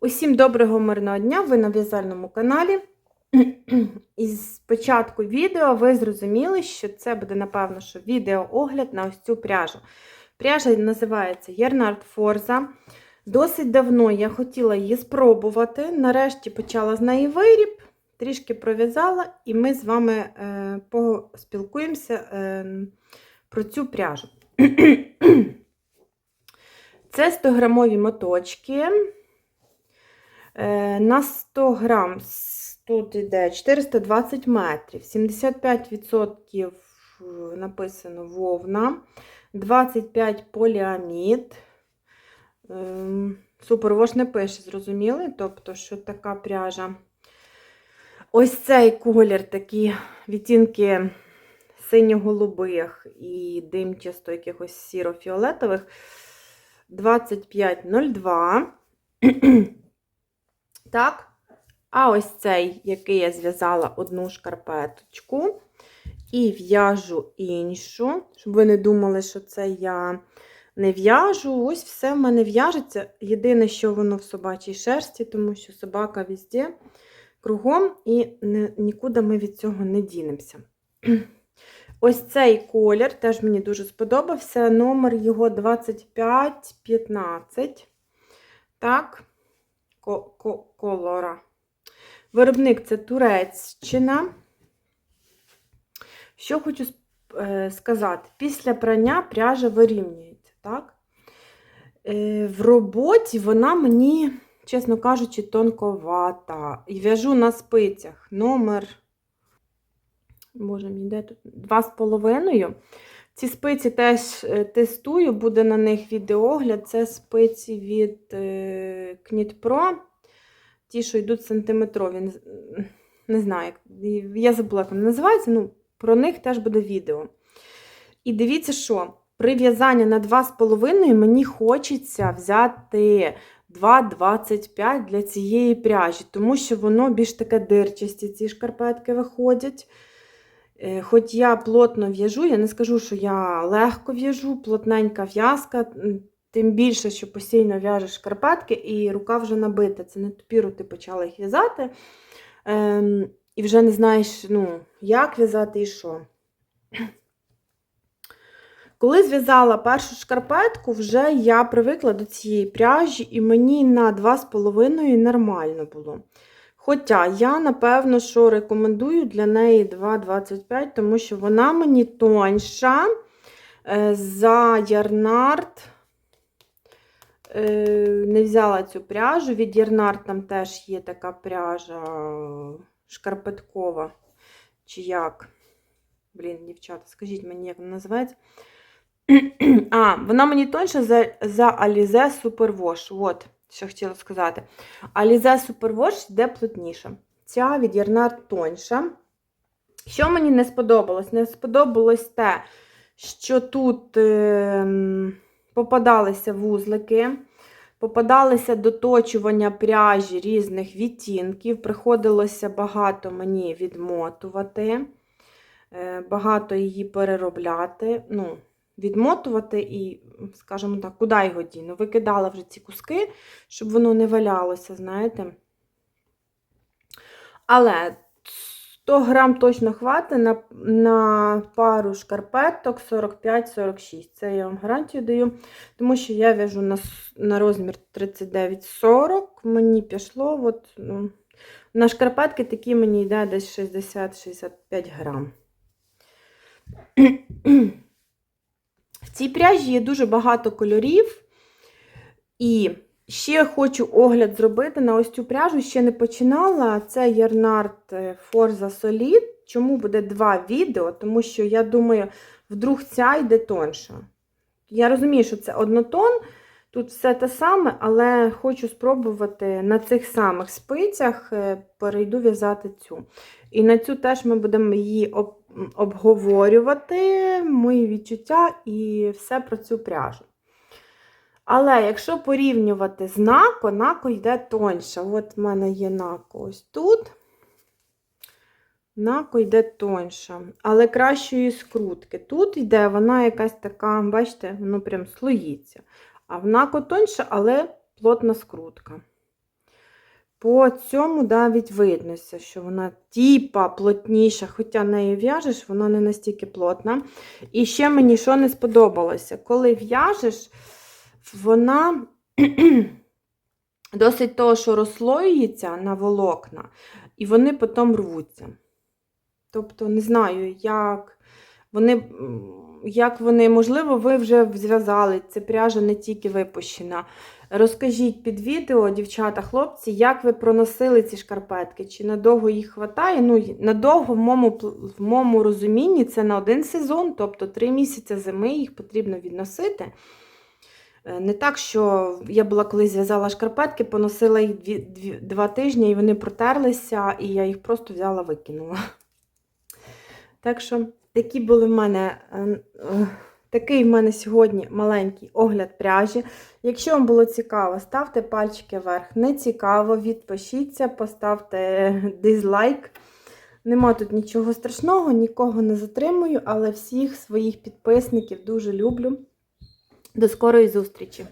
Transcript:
Усім доброго мирного дня! Ви на в'язальному каналі. І з початку відео ви зрозуміли, що це буде, напевно, що відеоогляд на ось цю пряжу. Пряжа називається Єрнард Форза. Досить давно я хотіла її спробувати. Нарешті почала з неї виріб, трішки пров'язала, і ми з вами е, поспілкуємося е, про цю пряжу. Це 100 грамові моточки. Е, На 100 грам тут йде 420 метрів, 75% написано вовна, 25 поліамід. Ем, Супервош не пише, зрозуміли? Тобто, що така пряжа. Ось цей колір, такі відтінки синьо-голубих і димчасто якихось сіро-фіолетових. 25,02. Так. А ось цей, який я зв'язала одну шкарпеточку, і в'яжу іншу, щоб ви не думали, що це я не в'яжу. Ось все в мене в'яжеться. Єдине, що воно в собачій шерсті, тому що собака везде, кругом, і не, нікуди ми від цього не дінемося. Ось цей колір теж мені дуже сподобався. Номер його 2515. Так, колора. Виробник це Туреччина. Що хочу сказати, після прання пряжа вирівнюється. так? В роботі вона мені, чесно кажучи, тонковата. І в'яжу на спицях номер. Боже мій, де тут? Два з половиною. Ці спиці теж тестую, буде на них відеогляд. Це спиці від Knit Pro. Ті, що йдуть сантиметрові. Не знаю, я забула, як вони називаються, ну, про них теж буде відео. І дивіться, що при в'язанні на 2,5 мені хочеться взяти 2,25 для цієї пряжі, тому що воно більш таке дирчасті, ці шкарпетки виходять. Хоч я плотно в'яжу, я не скажу, що я легко в'яжу, плотненька в'язка, тим більше, що постійно в'яжеш шкарпетки, і рука вже набита. Це не тупіру ти почала їх в'язати. Ем, і вже не знаєш, ну, як в'язати і що. Коли зв'язала першу шкарпетку, вже я привикла до цієї пряжі, і мені на 2,5 нормально було. Хоча я, напевно, що рекомендую для неї 2,25, тому що вона мені тоньша за ярнард. Не взяла цю пряжу. Від ярнард там теж є така пряжа шкарпеткова. Чи як? Блін, дівчата, скажіть мені, як вона називається. А, вона мені тоньша за за Alize Superwash. От, що хотіла сказати. Alize Superwash йде плотніше. Ця від Ярнар тоньша. Що мені не сподобалось? Не сподобалось те, що тут е, попадалися вузлики, попадалися доточування пряжі різних відтінків. Приходилося багато мені відмотувати, е, багато її переробляти. ну, відмотувати і, скажімо так, куди його діну. Викидала вже ці куски, щоб воно не валялося, знаєте. Але 100 грам точно хватить на на пару шкарпеток 45-46. Це я вам гарантію даю, тому що я в'яжу на на розмір 39-40, мені пішло. От, ну, на шкарпетки такі мені йде десь 60-65 грам. В цій пряжі є дуже багато кольорів. І ще хочу огляд зробити на ось цю пряжу, ще не починала. Це Ярнард Forza Solid. Чому буде два відео? Тому що, я думаю, вдруг ця йде тонша. Я розумію, що це однотон, тут все те саме, але хочу спробувати на цих самих спицях перейду в'язати цю. І на цю теж ми будемо її обговорювати, мої відчуття і все про цю пряжу. Але якщо порівнювати з нако, нако йде тоньше. От в мене є нако ось тут. Нако йде тоньше, але кращої скрутки. Тут йде вона якась така, бачите, воно прям слоїться. А в нако тоньше, але плотна скрутка. По цьому навіть виднося, що вона тіпа плотніша, хоча нею в'яжеш, вона не настільки плотна. І ще мені що не сподобалося, коли в'яжеш, вона досить того, що розслоюється на волокна, і вони потім рвуться. Тобто, не знаю, як вони, як вони, можливо, ви вже зв'язали, це пряжа не тільки випущена. Розкажіть під відео, дівчата, хлопці, як ви проносили ці шкарпетки? Чи надовго їх хватає? Ну, надовго в моєму, в моєму розумінні це на один сезон, тобто три місяці зими їх потрібно відносити. Е, Не так, що я була колись зв'язала шкарпетки, поносила їх дві, дві, два тижні, і вони протерлися, і я їх просто взяла викинула. Так що такі були в мене. е, е, Такий в мене сьогодні маленький огляд пряжі. Якщо вам було цікаво, ставте пальчики вверх. Не цікаво, відпишіться, поставте дизлайк. Нема тут нічого страшного, нікого не затримую, але всіх своїх підписників дуже люблю. До скорої зустрічі!